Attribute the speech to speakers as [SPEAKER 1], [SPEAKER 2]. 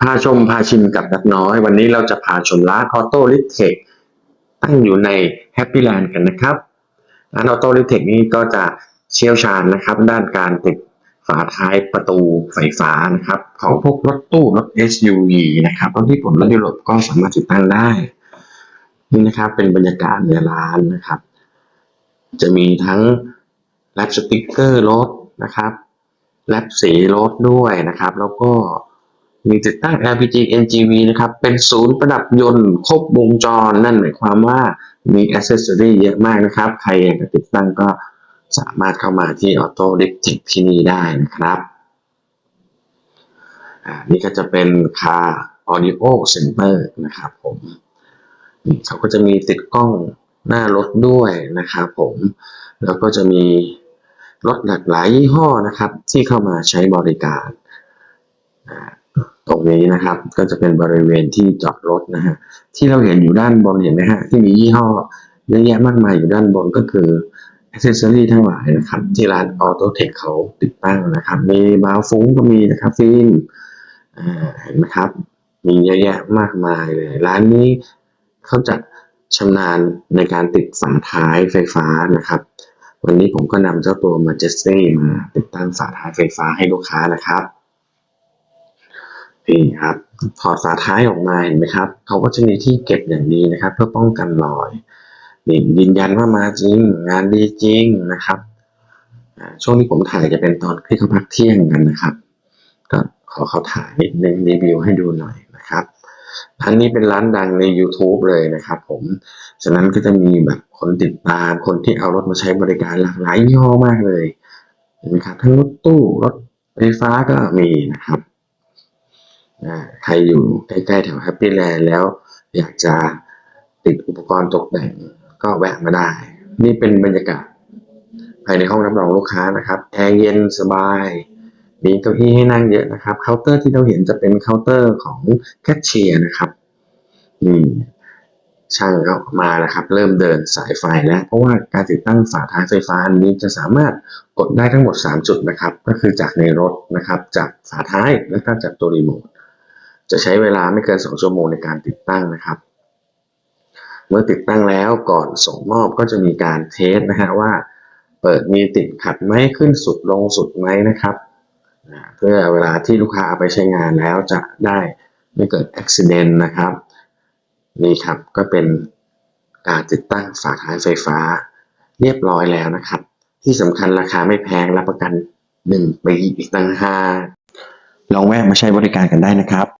[SPEAKER 1] พาชมพาชิมกับนักน้อย วันนี้เราจะพาชมร้านออโต้ลิเทคตั้งอยู่ในแฮปปี้แลนด์กันนะครับร้านออโต้ลิเทคนี้ก็จะเชี่ยวชาญนะครับ ด้านการติดฝาท้ายประตูไฟฟ้านะครับ ของพวกรถตู้รถ SUV นะครับรถที่ผลรถยุโรปก็สามารถติดตั้งได้ นี่นะครับเป็นบรรยากาศในร้านนะครับ จะมีทั้งแรปสติกเกอร์รถนะครับแรปสีรถด้วยนะครับ แล้วก็ มีติดตั้ง LPG NGV นะครับ เป็นศูนย์ประดับยนต์ครบวงจร นั่นหมายความว่ามีอ c เซสซอรีเยอะมากนะครับ ใครอยากจะติดตั้งก็สามารถเข้ามาที่ออโต้ลิฟติกที่นี่ได้นะครับอ่านี่ก็จะเป็นคา Audio Center นะครับผมเขาก็จะมีติดกล้องหน้ารถด้วยนะครับผม แล้วก็จะมีรถหลากหลายยี่ห้อนะครับ ที่เข้ามาใช้บริการอ่า ตรงนี้นะครับ ก็จะเป็นบริเวณที่จอดรถนะฮะที่เราเห็นอยู่ด้านบนเห็นไหมฮะที่มียี่ห้อเยอะแยะมากมายอยู่ด้านบนก็คืออ c เซสซอรีทั้งหลายนะครับ ที่ร้านออโตเทคเขาติดตั้งนะครับ มีบาวฟุ้งก็มีนะครับฟิล์มเห็นไหมครับ มีเยอะแยะมากมายเลย ร้านนี้เขาจะชำนาญในการติดฝาท้ายไฟฟ้านะครับ วันนี้ผมก็นำเจ้าตัว Majesty มาติดตั้งฝาท้ายไฟฟ้าให้ลูกค้านะครับ นี่ครับถอดฝาท้ายออกมาเห็นไหมครับเขาก็จะมีที่เก็บอย่างดีนะครับ เพื่อป้องกันรอยนี่ยืนยันว่ามาจริงงานดีจริงนะครับช่วงที่ผมถ่ายจะเป็นตอนที่เขาพักเที่ยงกันนะครับ ก็ขอเขาถ่ายนิดนึงรีวิวให้ดูหน่อยนะครับร้านนี้เป็นร้านดังใน YouTube เลยนะครับผม ฉะนั้นก็จะมีแบบคนติดตาม คนที่เอารถมาใช้บริการหลากหลายยี่ห้อมากเลยเห็นไหมครับทั้งรถตู้รถไฟฟ้าก็มีนะครับ ใครอยู่ใกล้ๆแถวแฮปปี้แลนด์แล้ว อยากจะติดอุปกรณ์ตกแต่งก็แวะมาได้ นี่เป็นบรรยากาศภายในห้องรับรองลูกค้านะครับแอร์เย็นสบาย มีเก้าอี้ให้นั่งเยอะนะครับเคาน์เตอร์ที่เราเห็นจะเป็นเคาน์เตอร์ของแคชเชียร์นะครับนี่ช่างก็มาแล้วครับ เริ่มเดินสายไฟแล้ว เพราะว่าการติดตั้งฝาท้ายไฟฟ้าอันนี้จะสามารถกดได้ทั้งหมด 3 จุดนะครับ ก็คือจากในรถนะครับ จากฝาท้ายและก็จากตัวรีโมท จะใช้เวลาไม่เกิน 2 ชั่วโมงในการติดตั้งนะครับ เมื่อติดตั้งแล้วก่อนส่งมอบก็จะมีการเทสนะฮะว่า เปิดมีติดขัดไหมขึ้นสุดลงสุดไหมนะครับ เพื่อเวลาที่ลูกค้าเอาไปใช้งานแล้วจะได้ไม่เกิดอุบิเหตุนะครับ นี่ครับก็เป็นการติดตั้งฝาท้ายไฟฟ้า เรียบร้อยแล้วนะครับ ที่สำคัญราคาไม่แพงรับประกัน1ปีอีกต่างหากลองแวะมาใช้บริการกันได้นะครับ